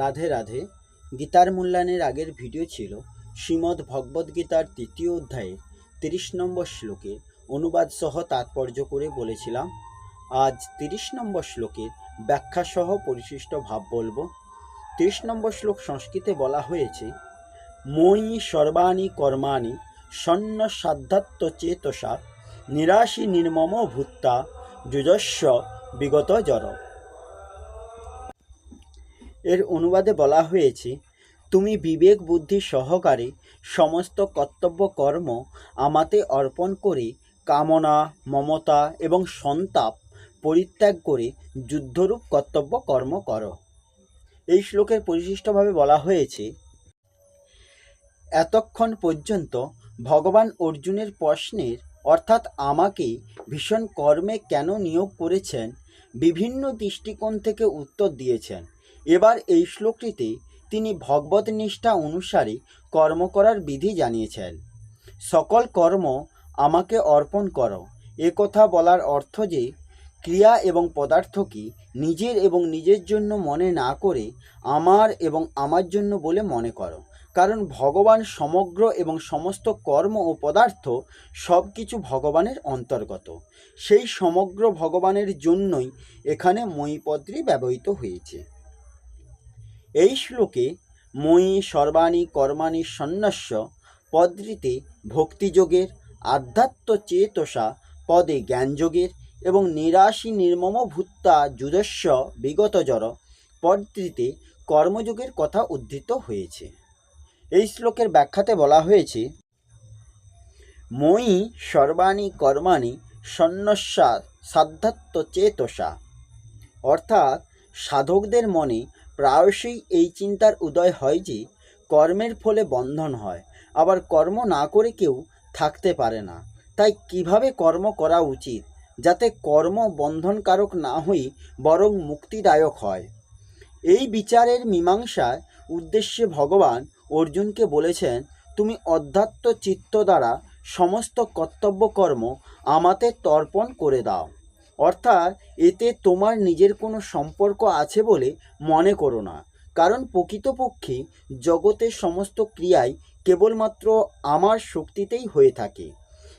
রাধে রাধে। গীতার মূল্যায়নের আগের ভিডিও ছিল শ্রীমদ্ ভগবদ্গীতার তৃতীয় অধ্যায়ের তিরিশ নম্বর শ্লোকে অনুবাদ সহ তাৎপর্য করে বলেছিলাম, আজ তিরিশ নম্বর শ্লোকের ব্যাখ্যা সহ পরিশিষ্ট ভাব বলব। তিরিশ নম্বর শ্লোক সংস্কৃতে বলা হয়েছে মই সর্বাণি কর্মাণি সন্ন সাধ্যাত্ম চেতসা নিরাশি নির্মম ভূত্তা যুজস্ব বিগত জড়। এর অনুবাদে বলা হয়েছে, তুমি বিবেক বুদ্ধি সহকারে সমস্ত কর্তব্য কর্ম আমাতে অর্পণ করে কামনা, মমতা এবং সন্তাপ পরিত্যাগ করে যুদ্ধরূপ কর্তব্য কর্ম করো। এই শ্লোকের পরিশিষ্টভাবে বলা হয়েছে, এতক্ষণ পর্যন্ত ভগবান অর্জুনের প্রশ্নের, অর্থাৎ আমাকে ভীষণ কর্মে কেন নিয়োগ করেছেন, বিভিন্ন দৃষ্টিকোণ থেকে উত্তর দিয়েছেন। এবার এই শ্লোকটিতে তিনি ভগবত নিষ্ঠা অনুসারে কর্ম করার বিধি জানিয়েছেন। সকল কর্ম আমাকে অর্পণ করো। এ কথা বলার অর্থ যে, ক্রিয়া এবং পদার্থকে নিজের এবং নিজের জন্য মনে না করে আমার এবং আমার জন্য বলে মনে করো। কারণ ভগবান সমগ্র এবং সমস্ত কর্ম ও পদার্থ সব কিছু ভগবানের অন্তর্গত। সেই সমগ্র ভগবানের জন্যই এখানে ময়ীপদ্রী ব্যবহৃত হয়েছে। এই শ্লোকে ময়ী সর্বাণী কর্মাণী সন্ন্যাস্য পদ্রিতে ভক্তিযোগের আধ্যাত্ম চেতসা পদে জ্ঞানযোগের এবং নিরাশি নির্মম ভূত্তা যুদস্য বিগত জড় পদ্রিতে কর্মযোগের কথা উদ্ধৃত হয়েছে। এই শ্লোকের ব্যাখ্যাতে বলা হয়েছে, মই সর্বাণী কর্মাণি সন্ন্যস্যা সাধ্যাত্ম চেতসা অর্থাৎ সাধকদের মনে প্রায়শই এই চিন্তার উদয় হয় যে, কর্মের ফলে বন্ধন হয়, আবার কর্ম না করে কেউ থাকতে পারে না। তাই কীভাবে কর্ম করা উচিত, যাতে কর্ম বন্ধনকারক না হয়ে বরং মুক্তিদায়ক হয়? এই বিচারের মীমাংসার উদ্দেশ্যে ভগবান অর্জুনকে বলেছেন, তুমি অধ্যাত্ম চিত্ত দ্বারা সমস্ত কর্তব্য কর্ম আমাতে তর্পণ করে দাও। অর্থাৎ এতে তোমার নিজের কোনো সম্পর্ক আছে বলে মনে করো না। কারণ প্রকৃতপক্ষে জগতের সমস্ত ক্রিয়াই কেবলমাত্র আমার শক্তিতেই হয়ে থাকে।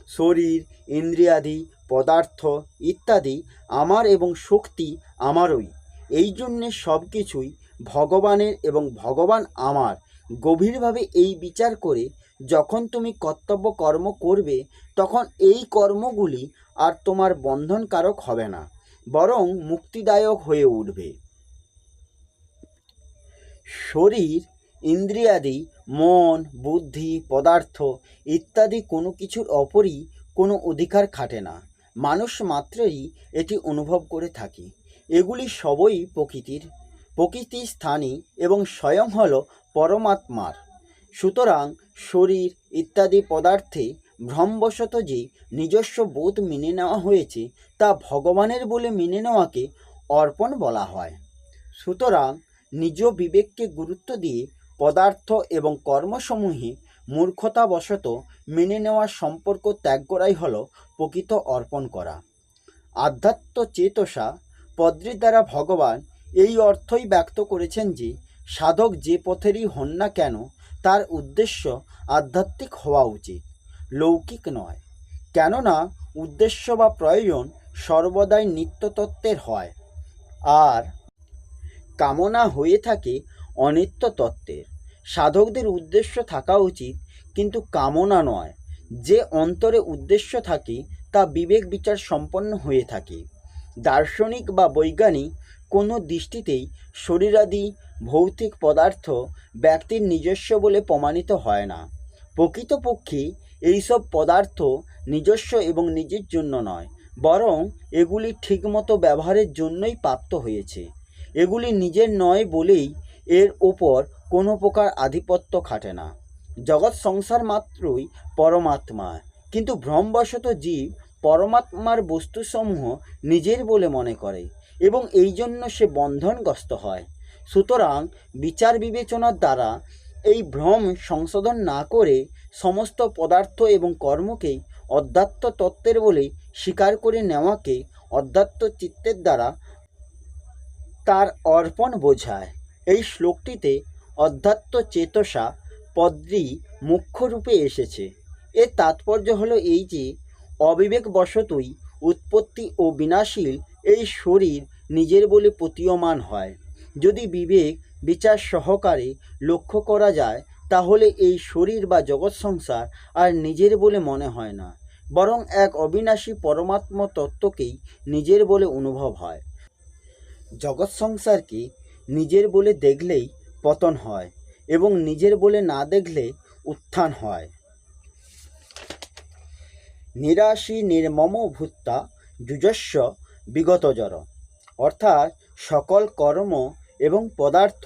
শরীর, ইন্দ্রিয়াদি, পদার্থ ইত্যাদি আমার এবং শক্তি আমারই। এই জন্যে সব কিছুই ভগবানের এবং ভগবান আমার গভীরভাবে এই বিচার করে যখন তুমি কর্তব্য কর্ম করবে তখন এই কর্মগুলি আর তোমার বন্ধনকারক হবে না, বরং মুক্তিদায়ক হয়ে উঠবে। শরীর, ইন্দ্রিয়াদি, মন, বুদ্ধি, পদার্থ ইত্যাদি কোনো কিছুর অপরই কোনো অধিকার খাটে না। মানুষ মাত্রই এটি অনুভব করে থাকে। এগুলি সবই প্রকৃতির। প্রকৃতি স্থানই এবং স্বয়ং হল পরমাত্মার। সুতরাং শরীর ইত্যাদি পদার্থে ভ্রমবশত যে নিজস্ব বোধ মেনে নেওয়া হয়েছে, তা ভগবানের বলে মেনে নেওয়াকে অর্পণ বলা হয়। সুতরাং নিজ বিবেককে গুরুত্ব দিয়ে পদার্থ এবং কর্মসমূহে মূর্খতাবশত মেনে নেওয়ার সম্পর্ক ত্যাগ করাই হল প্রকৃত অর্পণ করা। আধ্যাত্ম চেতসা পদ্রির দ্বারা ভগবান এই অর্থই ব্যক্ত করেছেন যে, সাধক যে পথেরই হন না কেন, তার উদ্দেশ্য আধ্যাত্মিক হওয়া উচিত। লৌকিক নয়, কেননা উদ্দেশ্য বা প্রয়োজন সর্বদাই নিত্যতত্ত্বের হয়, আর কামনা হয়ে থাকে অনিত্য তত্ত্বের। সাধকদের উদ্দেশ্য থাকা উচিত, কিন্তু কামনা নয়। যে অন্তরে উদ্দেশ্য থাকে, তা বিবেক বিচার সম্পন্ন হয়ে থাকে। দার্শনিক বা বৈজ্ঞানিক কোনো দৃষ্টিতেই শরীরাদি ভৌতিক পদার্থ ব্যক্তির নিজস্ব বলে প্রমাণিত হয় না। প্রকৃতপক্ষে এইসব পদার্থ নিজস্ব এবং নিজের জন্য নয়, বরং এগুলি ঠিকমতো ব্যবহারের জন্যই প্রাপ্ত হয়েছে। এগুলি নিজের নয় বলেই এর ওপর কোনো প্রকার আধিপত্য খাটে না। জগৎ সংসার মাত্রই পরমাত্মা, কিন্তু ভ্রমবশত জীব পরমাত্মার বস্তুসমূহ নিজের বলে মনে করে, এবং এই জন্য সে বন্ধনগ্রস্ত হয়। সুতরাং বিচার বিবেচনার দ্বারা এই ভ্রম সংশোধন না করে সমস্ত পদার্থ এবং কর্মকেই অধ্যাত্ম তত্ত্বের বলে স্বীকার করে নেওয়াকে অধ্যাত্ম চিত্তের দ্বারা তার অর্পণ বোঝায়। এই শ্লোকটিতে অধ্যাত্ম চেতসা পদ্রি মুখ্য রূপে এসেছে। এর তাৎপর্য হলো এই যে, অবিবেকবশতই উৎপত্তি ও বিনাশীল এই শরীর নিজের বলে প্রতীয়মান হয়। যদি বিবেক বিচার সহকারে লক্ষ্য করা যায় তাহলে এই শরীর বা জগৎ সংসার আর নিজের বলে মনে হয় না, বরং এক অবিনাশী পরমাত্ম তত্ত্বকেই নিজের বলে অনুভব হয়। জগৎ সংসারকে নিজের বলে দেখলেই পতন হয় এবং নিজের বলে না দেখলে উত্থান হয়। নিরাশি নির্মম ভূত্তা যুজস্ব বিগতজর, অর্থাৎ সকল কর্ম এবং পদার্থ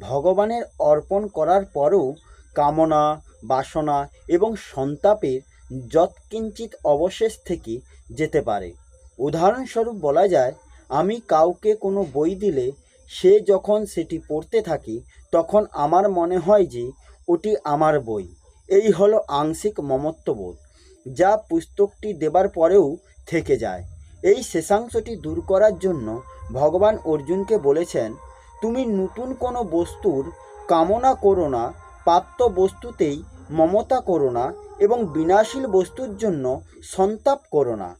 ভগবানের অর্পণ করার পরও কামনা, বাসনা এবং সন্তাপের যৎকিঞ্চিত অবশেষ থেকে যেতে পারে। উদাহরণস্বরূপ বলা যায়, আমি কাউকে কোনো বই দিলে সে যখন সেটি পড়তে থাকে, তখন আমার মনে হয় যে ওটি আমার বই। এই হলো আংশিক মমত্ববোধ, যা পুস্তকটি দেবার পরেও থেকে যায়। এই শেষাংশটি দূর করার জন্য ভগবান অর্জুনকে বলেছেন তুমি নতুন কোনো বস্তুর কামনা করো না, প্রাপ্ত বস্তুতেই মমতা করো না এবং বিনাশীল বস্তুর জন্য সন্তাপ করো না।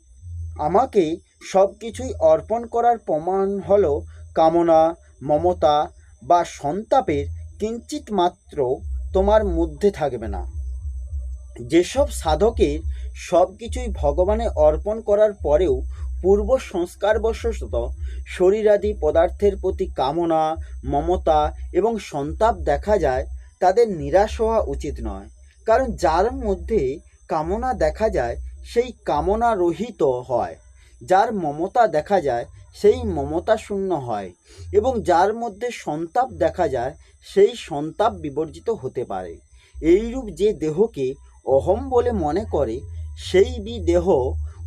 আমাকে সব কিছুই অর্পণ করার প্রমাণ হল কামনা, মমতা বা সন্তাপের কিঞ্চিত মাত্র তোমার মধ্যে থাকবে না। যেসব সাধকের সব কিছুই ভগবানে অর্পণ করার পরেও পূর্ব সংস্কারবশত শরীরাদি পদার্থের প্রতি কামনা, মমতা এবং সন্তাপ দেখা যায়, তাদের নিরাশ হওয়া উচিত নয়। কারণ যার মধ্যে কামনা দেখা যায়, সেই কামনা রহিত হয়। যার মমতা দেখা যায়, সেই মমতা শূন্য হয়। এবং যার মধ্যে সন্তাপ দেখা যায়, সেই সন্তাপ বিবর্জিত হতে পারে। এইরূপ যে দেহকে অহম বলে মনে করে, সেই বি দেহ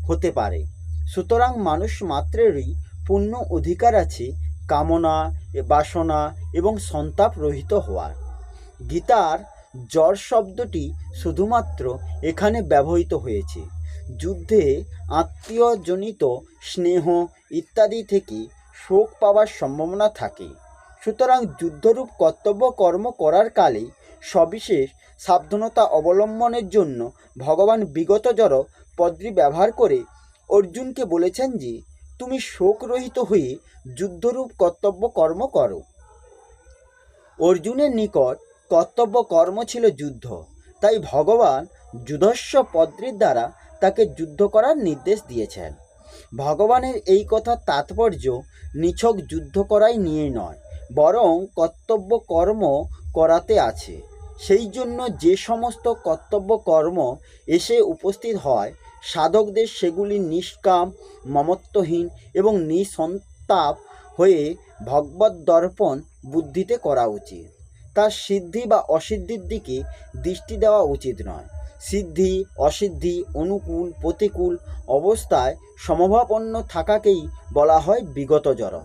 হতে পারে। সুতরাং মানুষ মাত্রেরই পূর্ণ অধিকার আছে, কামনা, বাসনা এবং সন্তাপ রহিত হওয়ার। গীতার জ্বর শব্দটি শুধুমাত্র এখানে ব্যবহৃত হয়েছে। যুদ্ধে আত্মীয়জনিত স্নেহ ইত্যাদি থেকে শোক পাওয়ার সম্ভাবনা থাকে। সুতরাং যুদ্ধরূপ কর্তব্য কর্ম করার কালে সবিশেষ সাবধানতা অবলম্বনের জন্য ভগবান বিগত জড় পদ্রি ব্যবহার করে অর্জুনকে বলেছেন যে, তুমি শোকরহিত হয়ে যুদ্ধরূপ কর্তব্য কর্ম করো। অর্জুনের নিকট কর্তব্য কর্ম ছিল যুদ্ধ, তাই ভগবান যুধস্ব পদ্রির দ্বারা তাকে যুদ্ধ করার নির্দেশ দিয়েছেন। ভগবানের এই কথার তাৎপর্য নিছক যুদ্ধ করাই নিয়ে নয়, বরং কর্তব্য কর্ম করাতে আছে। সেই জন্য যে সমস্ত কর্তব্য কর্ম এসে উপস্থিত হয় সাধকদের সেগুলি নিষ্কাম, মমত্বহীন এবং নিঃসন্তাপ হয়ে ভগবত দর্পণ বুদ্ধিতে করা উচিত। তার সিদ্ধি বা অসিদ্ধির দিকে দৃষ্টি দেওয়া উচিত নয়। সিদ্ধি, অসিদ্ধি, অনুকূল, প্রতিকূল অবস্থায় সমভাপন্ন থাকাকেই বলা হয় বিগত জড়।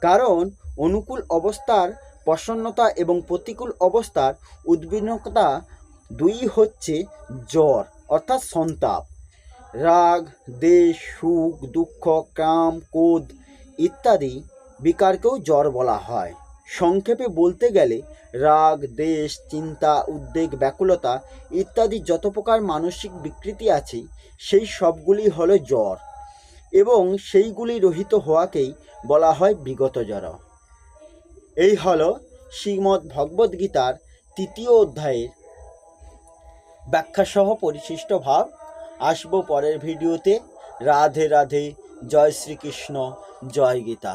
কারণ অনুকূল অবস্থার প্রসন্নতা এবং প্রতিকূল অবস্থার উদ্বিগ্নতা দুই হচ্ছে জ্বর, অর্থাৎ সন্তাপ। রাগ, দেশ, সুখ, দুঃখ, কাম, ক্রোধ ইত্যাদি বিকারকেও জ্বর বলা হয়। সংক্ষেপে বলতে গেলে, রাগ, দেশ, চিন্তা, উদ্বেগ, ব্যাকুলতা ইত্যাদি যত প্রকার মানসিক বিকৃতি আছে, সেই সবগুলি হলো জ্বর এবং সেইগুলি রহিত হওয়াকেই বলা হয় বিগত জ্বর এই হল শ্রীমদ্ ভগবদ্গীতার তৃতীয় অধ্যায়ের ব্যাখ্যাসহ পরিশিষ্ট ভাব। আসব পরের ভিডিওতে। রাধে রাধে জয় শ্রীকৃষ্ণ জয় গীতা।